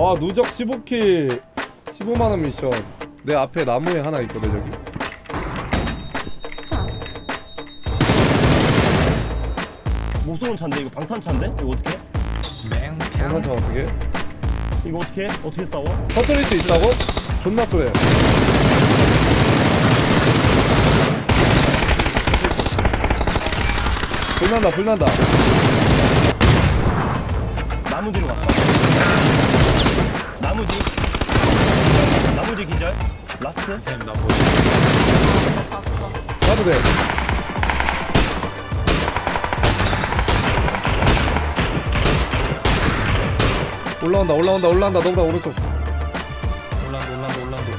와 누적 15킬 15만원 미션 내 앞에 나무에 하나 있거든 저기 못 쏘는 차인데 이거 방탄 차인데? 이거 어떻게? 해? 장난쳐 어떻게 이거 어떻게? 해? 어떻게 싸워? 터뜨릴 수 있다고? 존나 쏘해 불난다 불난다 나무 뒤로 갔어. 나무 뒤. 나무 뒤 기절. 라스트. 가도 돼 올라온다 올라온다 올라온다 너보다 오른쪽 올란도 올란도 올란도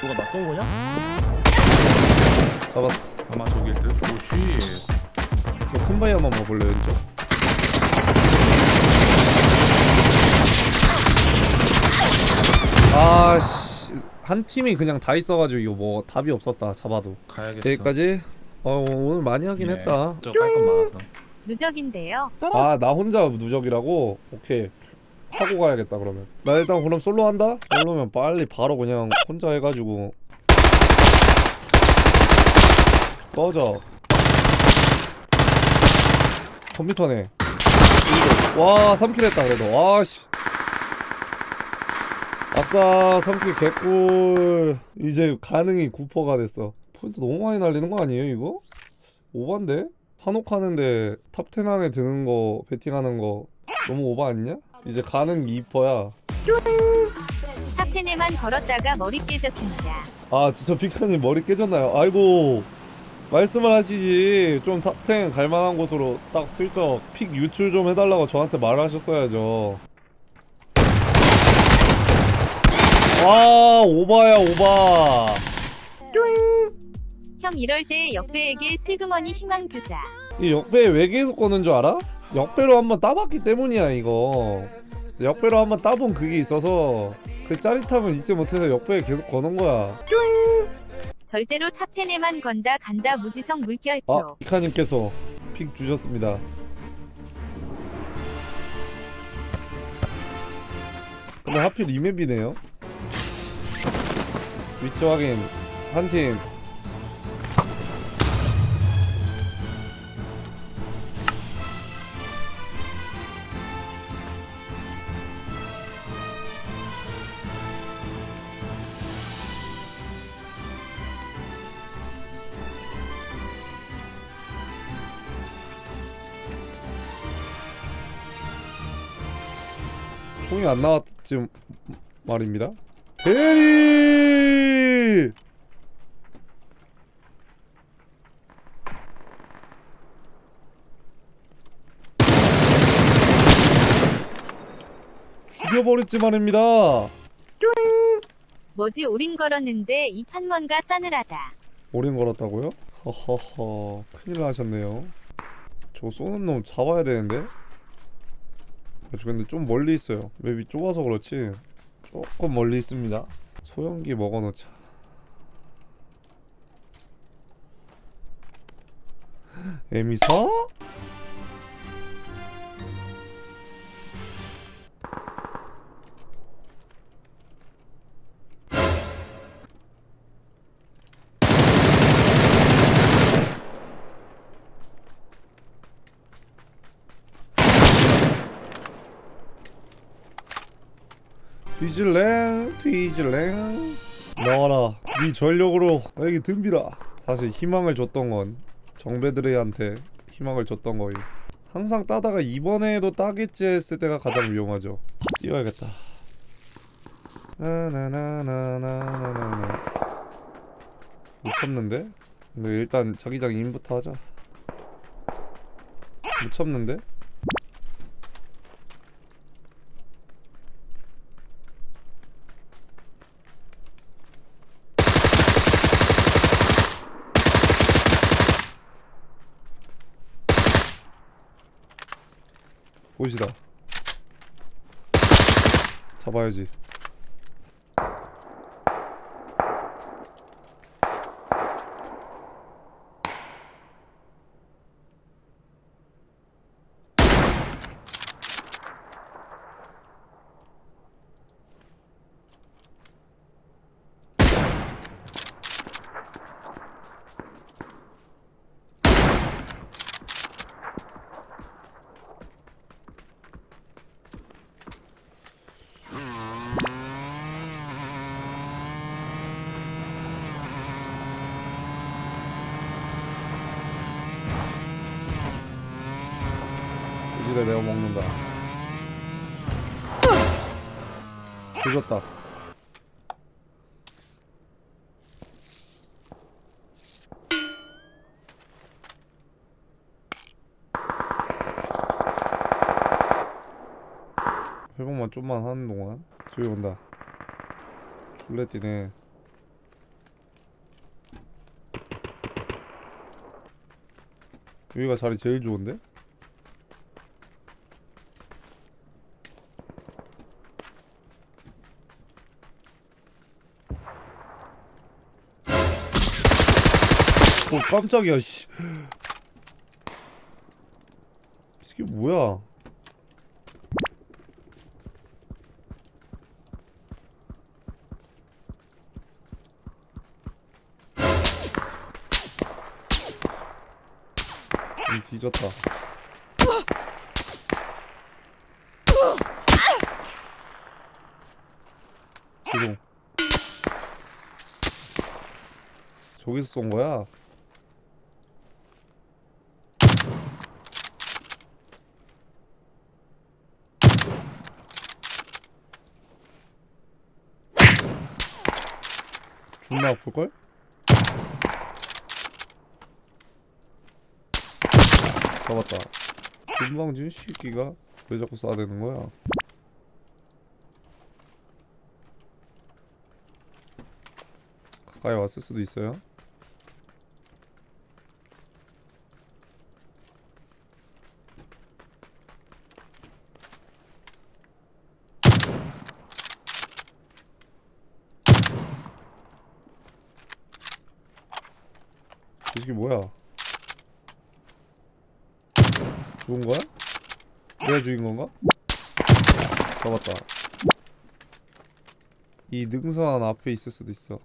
누가 나 쏜 거냐? 잡았어 아마 저길 듯 오씨 저 큰바위 한번 봐볼래 왼쪽 아씨. 한 팀이 그냥 다 있어가지고 이거 뭐 답이 없었다 잡아도. 가야겠어. 여기까지? 어 오늘 많이 하긴 네. 했다. 저깔건 많아서. 누적인데요. 아 나 혼자 누적이라고? 오케이. 하고 가야겠다 그러면. 나 일단 그럼 솔로 한다? 솔로면 빨리 바로 그냥 혼자 해가지고. 꺼져 컴퓨터네 와 3킬 했다 그래도 와씨 아싸 3킬 개꿀 이제 가능이 9%가 됐어 포인트 너무 많이 날리는 거 아니에요 이거? 오반데? 한옥하는데 탑10 안에 드는 거 베팅하는 거 너무 오바 아니냐? 이제 가능 2%야 탑텐에만 걸었다가 머리 깨졌습니다. 아 진짜 피카님 머리 깨졌나요? 아이고 말씀을 하시지. 좀 탑10 갈만한 곳으로 딱 슬쩍 픽 유출 좀 해달라고 저한테 말하셨어야죠. 와 오바야 오바. 형 이럴 때 역배에게 슬그머니 희망 주자. 이 역배 왜 계속 거는 줄 알아? 역배로 한번 따봤기 때문이야 이거. 역배로 한번 따본 그게 있어서 그 짜릿함을 잊지 못해서 역배에 계속 거는 거야 절대로 탑텐에만 건다 간다 무지성 물결표. 아 이카님께서 픽 주셨습니다. 근데 하필 이맵이네요. 위치 확인 한 팀 총이 안 나왔지 말입니다. 대리! 죽여버렸지 말입니다. 뭐지 오린 걸었는데 이판 뭔가 싸늘하다. 오린 걸었다고요? 허허허 큰일 나셨네요. 저 쏘는 놈 잡아야 되는데. 저 근데 좀 멀리 있어요. 맵이 좁아서 그렇지. 조금 멀리 있습니다. 소형기 먹어놓자. 에미사? 뒤질래 뒤질래 나와라 네 전력으로 나에게 덤비라 사실 희망을 줬던 건 정배들한테 희망을 줬던 거임 항상 따다가 이번에도 따겠지 했을 때가 가장 위험하죠. 뛰어야겠다. 나나나나나나나. 못 참는데? 근데 일단 자기장 인부터 하자. 못 참는데? 보시다. 잡아야지 이지를 내가 먹는다. 늦었다. 회복만 좀만 하는 동안 저기 온다. 줄레 뛰네. 여기가 자리 제일 좋은데? 어 깜짝이야 씨. 이게 뭐야? 이 뒤졌다. 지금 저기서 쏜 거야? 존나 아플걸? 잡았다. 금방진 새끼가 왜 자꾸 쏴대는 거야? 가까이 왔을 수도 있어요 이게 뭐야 죽은 거야? 내가 죽인 건가? 잡았다. 이 능선 앞에 있을 수도 있어.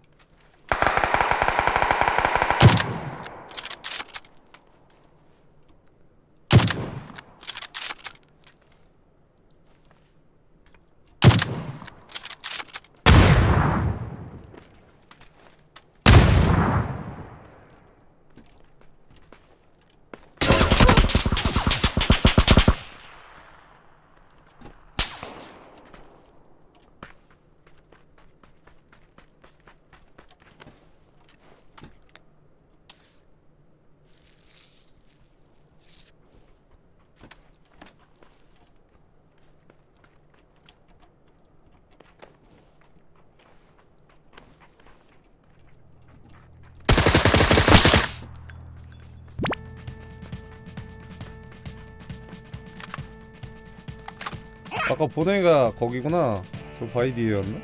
아까 보내가 거기구나. 저 바이디에였나?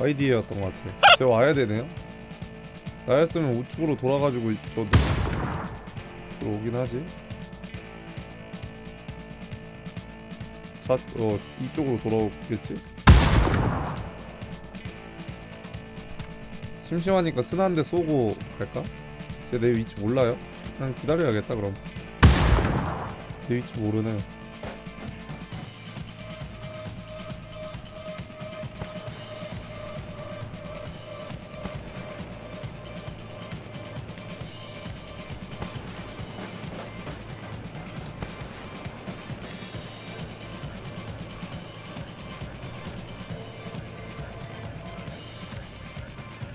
바이디에였던 것 같아. 저 와야 되네요. 나였으면 우측으로 돌아가지고 저도 들어오긴 하지. 자, 어 이쪽으로 돌아오겠지? 심심하니까 쓴한데 쏘고 갈까? 쟤 내 위치 몰라요? 그냥 기다려야겠다 그럼. 내 위치 모르네.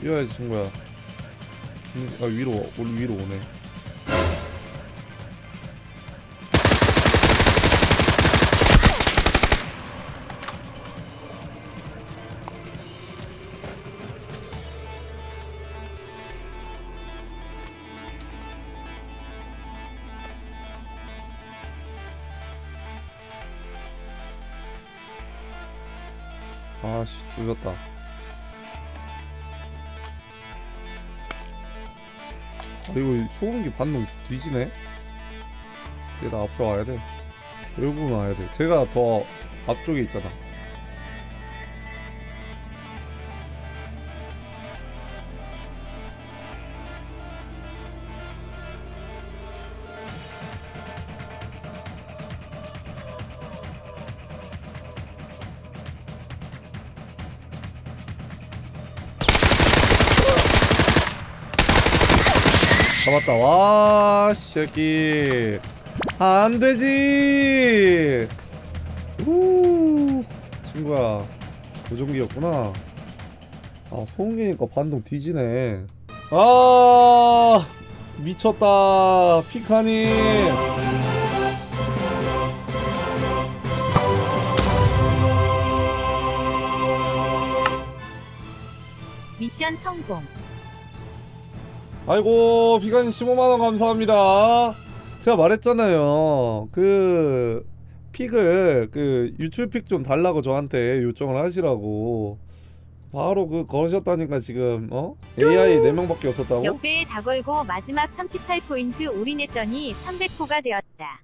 뛰어야지 친구야. 음, 아 위로 와- 우리 위로 오네. 아씨 조졌다 아 이거 소음기 반동 뒤지네? 얘 나 앞으로 와야 돼. 결국은 와야 돼. 제가 더 앞쪽에 있잖아 잡았다 와 새끼 안 되지. 우 친구야 고정기였구나. 아 소음기니까 반동 뒤지네. 아 미쳤다 피카니. 미션 성공. 아이고 피카니 15만원 감사합니다. 제가 말했잖아요. 그 픽을 그 유출 픽 좀 달라고 저한테 요청을 하시라고. 바로 그 거셨다니까 지금 어? AI 4명밖에 없었다고? 역배에 다 걸고 마지막 38포인트 올인했더니 300포가 되었다.